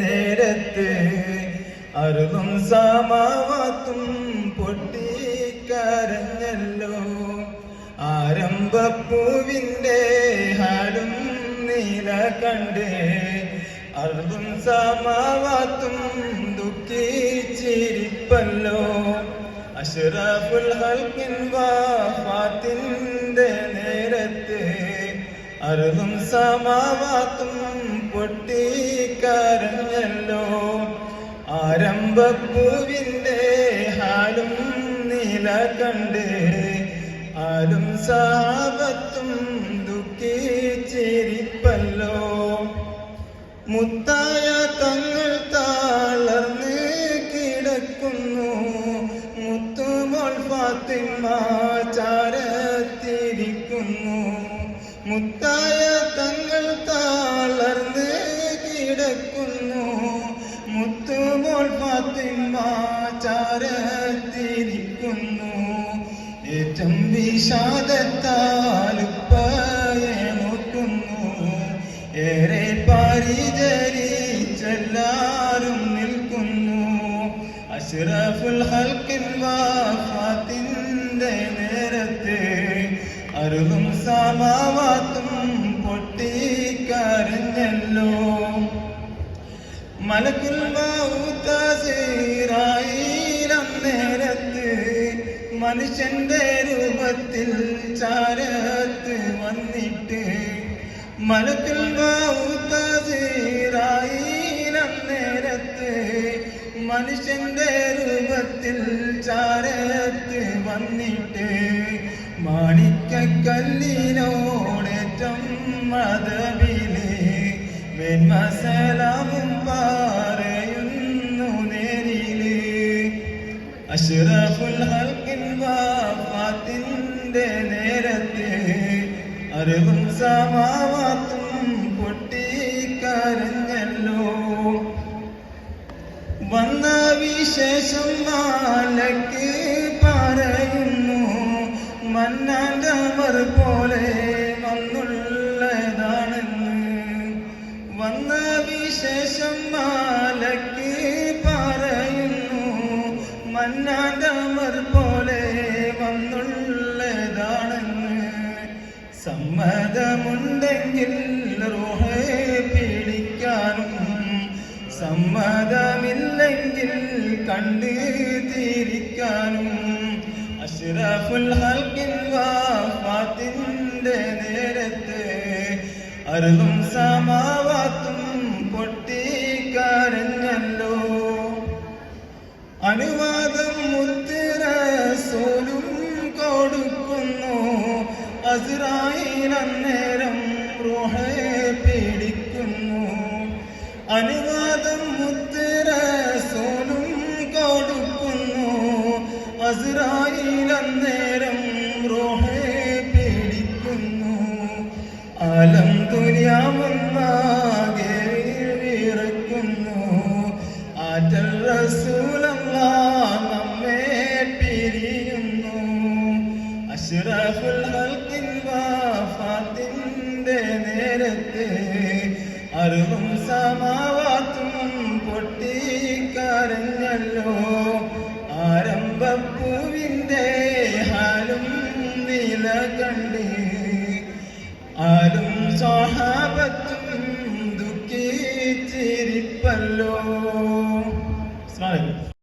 നേരത്ത് അറുതും സാമാവാത്തും പൊട്ടിക്കരഞ്ഞല്ലോ. ആരംഭപ്പൂവിന്റെ ഹാലും നീല കണ്ട് അറുതും സാമാവാത്തും ദുഃഖിച്ചിരിപ്പല്ലോ. അശുറാഫുൽ ഹൽക്കിൻ വാഫാത്തിന്റെ നേരത്ത് അറുതും സമാവാത്തും പൊട്ടിക്കരഞ്ഞല്ലോ. ആരംഭപ്പൂവിന്റെ ഹാലും നീല കണ്ട് ആരും സാപത്തും ദുഃഖിച്ചിരിപ്പല്ലോ. മുത്തായ തങ്ങൾ താളർന്ന് കിടക്കുന്നു. മുത്തുമോൾ ഫാത്തിമ ചാരത്തിരിക്കുന്നു. മുത്തായ ഏറ്റം വിഷാദത്താലുപ്പയെ നോക്കുന്നു ഏറെ പരിചരിച്ചെല്ലാരും നിൽക്കുന്നു. അഷ്റഫുൽ ഹൽക്കിൻ വാഫാത്തിന്റെ നേരത്ത് അരുളും സമാവാത്തും പൊട്ടിക്കരഞ്ഞല്ലോ. മലക്കുൽ മൗത്തീറായിരം നേരത്ത് മനുഷ്യന്റെ രൂപത്തിൽ ചാരത്ത് വന്നിട്ട് മലക്കിൽ നേരത്ത് മനുഷ്യന്റെ രൂപത്തിൽ ചാരത്ത് വന്നിട്ട് മാണിക്കല്ലിനോടേറ്റം മതവിലെ വെൺമസലാമും പാറയുന്നു നേരിൽ. അഷ്റഫുൽ ഹൽക്കിൻ അറിവും സമാവാത്തും പൊട്ടിക്കരഞ്ഞല്ലോ. വന്ന വിശേഷം നാലക്ക് പറയുന്നു. മന്നാണ്ടവർ പോലെ വന്നുള്ളതാണെന്ന്. വന്ന വിശേഷം മാലക്ക് പറയുന്നു. മന്നാണ്ടവർ പോലെ സമ്മതമുണ്ടെങ്കിൽ റോഹെ പിടിക്കാനും സമ്മതമില്ലെങ്കിൽ കണ്ടു തിരിക്കാനും അഷ്റഫുൽ ഹൽക്കിൻ വാഫാത്തിന്റെ നേരത്ത് അരുളും സമാവാത്തും പൊട്ടിക്കരഞ്ഞല്ലോ അനുവാദം മുത്തിര സോലും കൊടുക്കുന്നു. അസ്രായിൽ ആലം തുനിയാവുന്നാകെ വിറക്കുന്നു ആറ്റൽ പിരിയുന്നു. അഷ്റഫുൽ ഹൽക്കിൻ നേരത്ത് അറിവും സമാവാത്തും പൊട്ടിക്കരഞ്ഞല്ലോ. സ്വഹാബത്തും ദുഃഖിച്ചിരിപ്പല്ലോ.